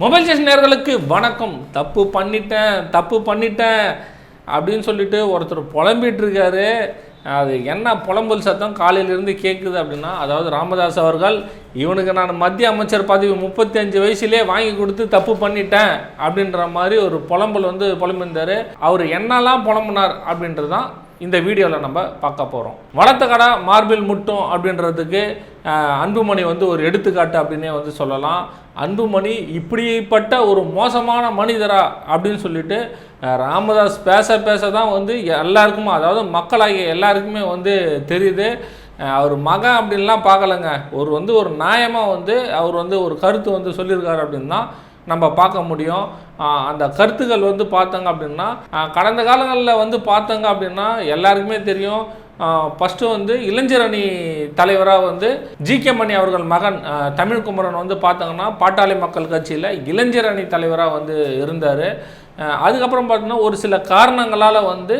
Mobile station நேர்களுக்கு வணக்கம். தப்பு பண்ணிட்டேன் தப்பு பண்ணிட்டேன் அப்படின்னு சொல்லிட்டு ஒருத்தர் புலம்பிட்டு இருக்காரு அது என்ன புலம்பல் சத்தம்? காலையிலேருந்து கேட்குது அப்படின்னா அதாவது ராமதாஸ் அவர்கள் இவனுக்கு நான் மத்திய அமைச்சர் பதவி முப்பத்தி அஞ்சு வயசுலேயே வாங்கி கொடுத்து தப்பு பண்ணிட்டேன் அப்படின்ற மாதிரி ஒரு புலம்பல் வந்து புலம்பிருந்தார். அவர் என்னெல்லாம் புலம்புனார் அப்படின்றது தான் இந்த வீடியோவில் நம்ம பார்க்க போகிறோம் வளர்த்த கடை மார்பில் முட்டும் அப்படின்றதுக்கு அன்புமணி வந்து ஒரு எடுத்துக்காட்டு அப்படின்னே வந்து சொல்லலாம். அன்புமணி இப்படிப்பட்ட ஒரு மோசமான மனிதரா அப்படின்னு சொல்லிட்டு ராமதாஸ் பேச பேச தான் வந்து எல்லாருக்குமே அதாவது மக்களாகிய எல்லாருக்குமே வந்து தெரியுது. அவர் மகன் அப்படின்லாம் பார்க்கலங்க. ஒரு வந்து ஒரு நியாயமாக வந்து அவர் வந்து ஒரு கருத்து வந்து சொல்லியிருக்காரு அப்படின்னா நம்ம பார்க்க முடியும். அந்த கருத்துக்கள் வந்து பார்த்தோங்க அப்படின்னா கடந்த காலங்களில் வந்து பார்த்தோங்க அப்படின்னா எல்லாருக்குமே தெரியும். ஃபஸ்ட்டு வந்து இளைஞர் அணி தலைவராக வந்து ஜி கே மணி அவர்கள் மகன் தமிழ் தமிழ்குமரன் வந்து பார்த்தாங்கன்னா பாட்டாளி மக்கள் கட்சியில் இளைஞர் அணி தலைவராக வந்து இருந்தார். அதுக்கப்புறம் பார்த்தீங்கன்னா ஒரு சில காரணங்களால் வந்து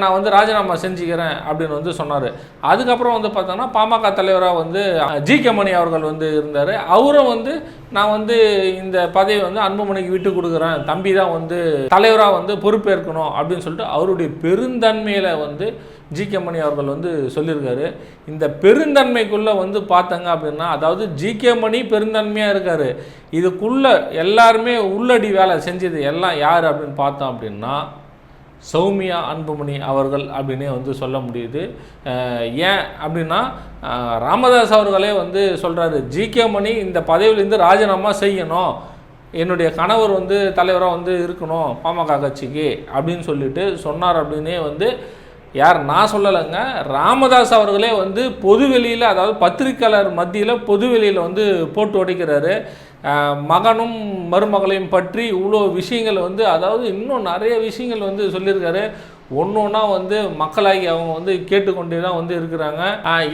நான் வந்து ராஜினாமா செஞ்சுக்கிறேன் அப்படின்னு வந்து சொன்னார். அதுக்கப்புறம் வந்து பார்த்தோன்னா பாமக தலைவராக வந்து ஜி கே மணி அவர்கள் வந்து இருந்தார். அவரும் வந்து நான் வந்து இந்த பதவி வந்து அன்புமணிக்கு விட்டு கொடுக்குறேன். தம்பி தான் வந்து தலைவராக வந்து பொறுப்பேற்கணும் அப்படின்னு சொல்லிட்டு அவருடைய பெருந்தன்மையில் வந்து ஜி கே மணி அவர்கள் வந்து சொல்லியிருக்காரு. இந்த பெருந்தன்மைக்குள்ளே வந்து பார்த்தாங்க அப்படின்னா அதாவது ஜி கே மணி பெருந்தன்மையாக இருக்கார். இதுக்குள்ளே எல்லாருமே உள்ளடி வேலை செஞ்சது எல்லாம் யார் அப்படின்னு பார்த்தோம் அப்படின்னா சௌமியா அன்புமணி அவர்கள் அப்படின்னே வந்து சொல்ல முடியுது. ஏன் அப்படின்னா ராமதாஸ் அவர்களே வந்து சொல்கிறாரு ஜி கே மணி இந்த பதவியிலேருந்து ராஜினாமா செய்யணும். என்னுடைய கணவர் வந்து தலைவராக வந்து இருக்கணும் பாமக கட்சிக்கு அப்படின்னு சொல்லிட்டு சொன்னார் அப்படின்னே வந்து யார் நான் சொல்லலைங்க. ராமதாஸ் அவர்களே வந்து பொதுவெளியில் அதாவது பத்திரிக்கையாளர் மத்தியில் பொதுவெளியில் வந்து போட்டு உடைக்கிறாரு. மகனும் மருமகளையும் பற்றி இவ்வளோ விஷயங்கள் வந்து அதாவது இன்னும் நிறைய விஷயங்கள் வந்து சொல்லியிருக்காரு. ஒன்று ஒன்றா வந்து மக்களாகி அவங்க வந்து கேட்டுக்கொண்டே தான் வந்து இருக்கிறாங்க.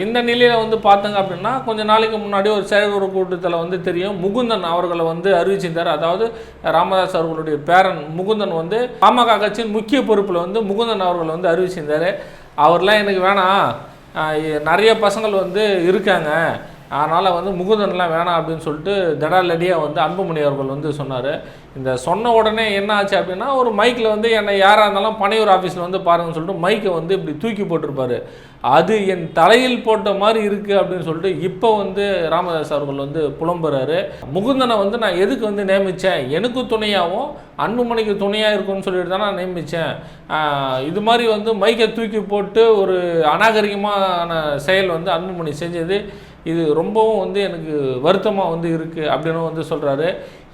இந்த நிலையில் வந்து பார்த்தங்க அப்படின்னா கொஞ்சம் நாளைக்கு முன்னாடி ஒரு செயற்குழு கூட்டத்தில் வந்து தெரியும் முகுந்தன் அவர்களை வந்து அறிவிச்சிருந்தார். அதாவது ராமதாஸ் அவர்களுடைய பேரன் முகுந்தன் வந்து பாமக கட்சியின் முக்கிய பொறுப்பில் வந்து முகுந்தன் அவர்கள் வந்து அறிவிச்சிருந்தார். அவர்லாம் எனக்கு வேணாம். நிறைய பசங்கள் வந்து இருக்காங்க. அதனால் வந்து முகுந்தன்லாம் வேணாம் அப்படின்னு சொல்லிட்டு தடாலடியாக வந்து அன்புமணி அவர்கள் வந்து சொன்னார். இந்த சொன்ன உடனே என்ன ஆச்சு அப்படின்னா ஒரு மைக்கில் வந்து என்னை யாராக இருந்தாலும் பனையூர் ஆஃபீஸில் வந்து பாருங்கன்னு சொல்லிட்டு மைக்கை வந்து இப்படி தூக்கி போட்டிருப்பாரு. அது என் தலையில் போட்ட மாதிரி இருக்குது அப்படின்னு சொல்லிட்டு இப்போ வந்து ராமதாஸ் அவர்கள் வந்து புலம்புறாரு. முகுந்தனை வந்து நான் எதுக்கு வந்து நியமித்தேன் எனக்கு துணையாகவும் அன்புமணிக்கு துணையாக இருக்கும்னு சொல்லிட்டு தான் நான் நியமித்தேன் இது மாதிரி வந்து மைக்கை தூக்கி போட்டு ஒரு அநாகரிகமான செயல் வந்து அன்புமணி செஞ்சது. இது ரொம்பவும் வந்து எனக்கு வருத்தமாக வந்து இருக்குது அப்படின்னு வந்து சொல்கிறாரு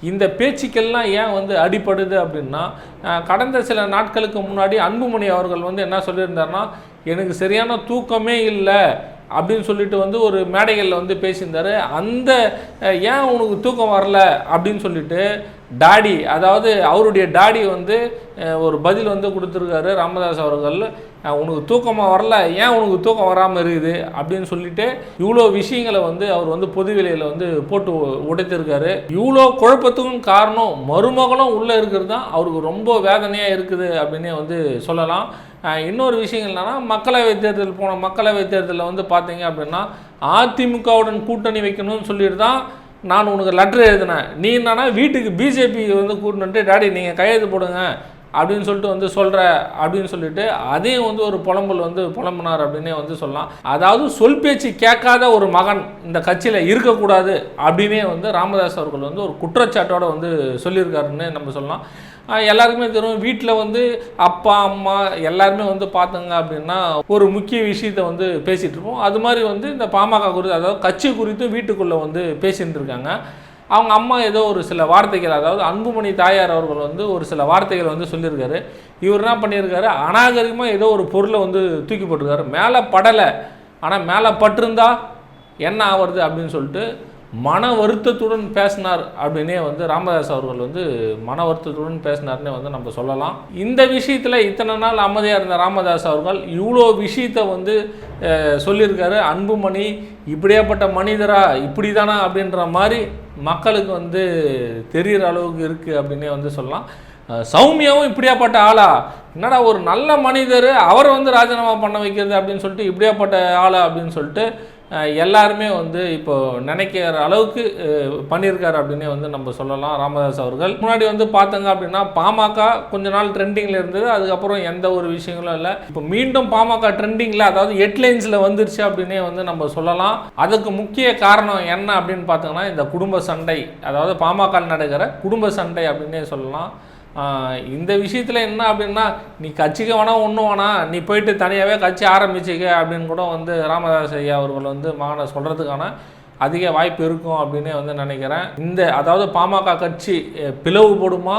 இந்த பேச்சுக்கெல்லாம் ஏன் வந்து அடிப்படுது அப்படின்னா கடந்த சில நாட்களுக்கு முன்னாடி அன்புமணி அவர்கள் வந்து என்ன சொல்லியிருந்தாருன்னா எனக்கு சரியான தூக்கமே இல்லை அப்படின்னு சொல்லிட்டு வந்து ஒரு மேடைகளில் வந்து பேசியிருந்தாரு. அந்த ஏன் உனக்கு தூக்கம் வரல? அப்படின்னு சொல்லிட்டு டாடி அதாவது அவருடைய டாடி வந்து ஒரு பதில் வந்து கொடுத்துருக்காரு ராமதாஸ் அவர்கள். உனக்கு தூக்கமாக வரல ஏன் உனக்கு தூக்கம் வராமல் இருக்குது? அப்படின்னு சொல்லிட்டு இவ்வளோ விஷயங்களை வந்து அவர் வந்து பொதுவெளியில் வந்து போட்டு உடைத்திருக்காரு. இவ்வளோ குழப்பத்துக்கும் காரணம் மருமகளும் உள்ளே இருக்கிறது தான். அவருக்கு ரொம்ப வேதனையாக இருக்குது அப்படின்னே வந்து சொல்லலாம். இன்னொரு விஷயம் என்னன்னா மக்களவை தேர்தல் போன மக்களவை தேர்தலில் வந்து பார்த்தீங்க அப்படின்னா அதிமுகவுடன் கூட்டணி வைக்கணும்னு சொல்லிட்டு தான் நான் உனக்கு லெட்டர் எழுதினேன். நீ என்னன்னா வீட்டுக்கு பிஜேபி வந்து கூட்டிட்டு டாடி நீங்கள் கையெழுத்து போடுங்க. அப்படின்னு சொல்லிட்டு வந்து சொல்கிற அப்படின்னு சொல்லிட்டு அதையும் வந்து ஒரு புலம்பல் வந்து புலம்புனார் அப்படின்னே வந்து சொல்லலாம். அதாவது சொல் பேச்சு கேட்காத ஒரு மகன் இந்த கட்சியில் இருக்கக்கூடாது அப்படின்னே வந்து ராமதாஸ் அவர்கள் வந்து ஒரு குற்றச்சாட்டோடு வந்து சொல்லியிருக்காருன்னு நம்ம சொல்லலாம். எல்லாருக்குமே தெரியும் வீட்டில் வந்து அப்பா அம்மா எல்லாருமே வந்து பார்த்தங்க அப்படின்னா ஒரு முக்கிய விஷயத்தை வந்து பேசிகிட்டு இருப்போம். அது மாதிரி வந்து இந்த பாமக குறித்து அதாவது கட்சி குறித்தும் வீட்டுக்குள்ளே வந்து பேசியிருந்துருக்காங்க அவங்க அம்மா ஏதோ ஒரு சில வார்த்தைகள் அதாவது அன்புமணி தாயார் அவர்கள் வந்து ஒரு சில வார்த்தைகள் வந்து சொல்லியிருக்காரு. இவர் என்ன பண்ணியிருக்காரு? அநாகரிகமாக ஏதோ ஒரு பொருளை வந்து தூக்கி போட்டிருக்காரு. மேலே படலை ஆனால் மேலே பட்டிருந்தா என்ன ஆகிறது அப்படின்னு சொல்லிட்டு மன வருத்தத்துடன் பேசினார் அப்படின்னே வந்து ராமதாஸ் அவர்கள் வந்து மன வருத்தத்துடன் பேசினார்னே வந்து நம்ம சொல்லலாம். இந்த விஷயத்தில் இத்தனை நாள் அமைதியாக இருந்த ராமதாஸ் அவர்கள் இவ்வளோ விஷயத்தை வந்து சொல்லியிருக்காரு. அன்புமணி இப்படியாப்பட்ட மனிதரா இப்படி தானா அப்படின்ற மாதிரி மக்களுக்கு வந்து தெரிகிற அளவுக்கு இருக்குது அப்படின்னே வந்து சொல்லலாம். சௌமியாவும் இப்படியாப்பட்ட ஆளா? என்னடா ஒரு நல்ல மனிதர் அவரை வந்து ராஜினாமா பண்ண வைக்கிறது அப்படின்னு சொல்லிட்டு இப்படியாப்பட்ட ஆளா அப்படின்னு சொல்லிட்டு எல்லாருமே வந்து இப்போது நினைக்கிற அளவுக்கு பண்ணியிருக்காரு அப்படின்னே வந்து நம்ம சொல்லலாம். ராமதாஸ் அவர்கள். முன்னாடி வந்து பார்த்தங்க அப்படின்னா பாமக கொஞ்ச நாள் ட்ரெண்டிங்கில் இருந்தது. அதுக்கப்புறம் எந்த ஒரு விஷயங்களும் இல்லை. இப்போ மீண்டும் பாமக ட்ரெண்டிங்கில் அதாவது ஹெட்லைன்ஸில் வந்துருச்சு அப்படின்னே வந்து நம்ம சொல்லலாம். அதுக்கு முக்கிய காரணம் என்ன அப்படின்னு பார்த்தோங்கன்னா இந்த குடும்ப சண்டை. அதாவது பாமக நடக்கிற குடும்ப சண்டை அப்படின்னே சொல்லலாம். இந்த விஷயத்தில் என்ன அப்படின்னா நீ கட்சிக்கு வேணால் ஒன்றும் வேணாம் நீ போயிட்டு தனியாகவே கட்சி ஆரம்பிச்சிக்க அப்படின்னு கூட வந்து ராமதாஸ் ஐயா அவர்கள் வந்து மகனை சொல்கிறதுக்கான அதிக வாய்ப்பு இருக்கும் அப்படின்னு வந்து நினைக்கிறேன். இந்த அதாவது பாமக கட்சி பிளவுபடுமா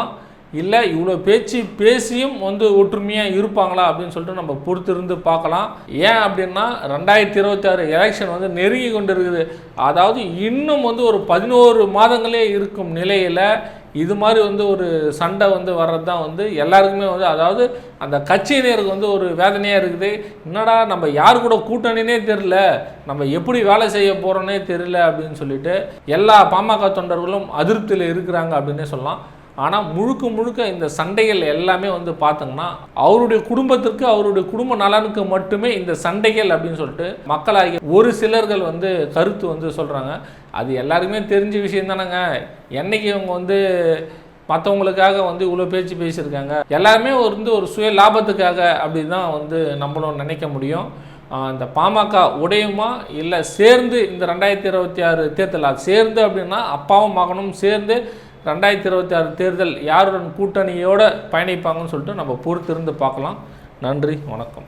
இல்லை இவ்வளோ பேச்சு பேசியும் வந்து ஒற்றுமையாக இருப்பாங்களா அப்படின்னு சொல்லிட்டு நம்ம பொறுத்திருந்து பார்க்கலாம். ஏன் அப்படின்னா ரெண்டாயிரத்தி இருபத்தி ஆறு எலெக்ஷன் வந்து நெருங்கி கொண்டு இருக்குது அதாவது இன்னும் வந்து ஒரு பதினோரு மாதங்களே இருக்கும் நிலையில் இது மாதிரி வந்து ஒரு சண்டை வந்து வர்றது தான் வந்து எல்லாருக்குமே வந்து அதாவது அந்த கட்சியினருக்கு வந்து ஒரு வேதனையாக இருக்குது. என்னடா நம்ம யார் கூட கூட்டணினே தெரில நம்ம எப்படி வேலை செய்ய போகிறோன்னே தெரில அப்படின்னு சொல்லிட்டு எல்லா பாமக தொண்டர்களும் அதிருப்தியில் இருக்கிறாங்க அப்படின்னே சொல்லலாம். ஆனால் முழுக்க முழுக்க இந்த சண்டைகள் எல்லாமே வந்து பார்த்தோங்கன்னா அவருடைய குடும்பத்திற்கு அவருடைய குடும்ப நலனுக்கு மட்டுமே இந்த சண்டைகள் அப்படின்னு சொல்லிட்டு மக்களாகிய ஒரு சிலர்கள் வந்து கருத்து வந்து சொல்கிறாங்க அது எல்லாருக்குமே தெரிஞ்ச விஷயம் தானேங்க. என்னைக்கு இவங்க வந்து மற்றவங்களுக்காக வந்து இவ்வளோ பேச்சு பேசியிருக்காங்க. எல்லாருமே ஒரு வந்து ஒரு சுய லாபத்துக்காக அப்படி தான் வந்து நம்மளும் நினைக்க முடியும். இந்த பாமக உடையுமா இல்லை சேர்ந்து இந்த ரெண்டாயிரத்தி இருபத்தி ஆறு தேர்தல் அது சேர்ந்து அப்படின்னா அப்பாவும் மகனும் சேர்ந்து ரெண்டாயிரத்தி இருபத்தி ஆறு தேர்தல் யாருடன் கூட்டணியோடு பயணிப்பாங்கன்னு சொல்லிட்டு நம்ம பொறுத்திருந்து பார்க்கலாம். நன்றி வணக்கம்.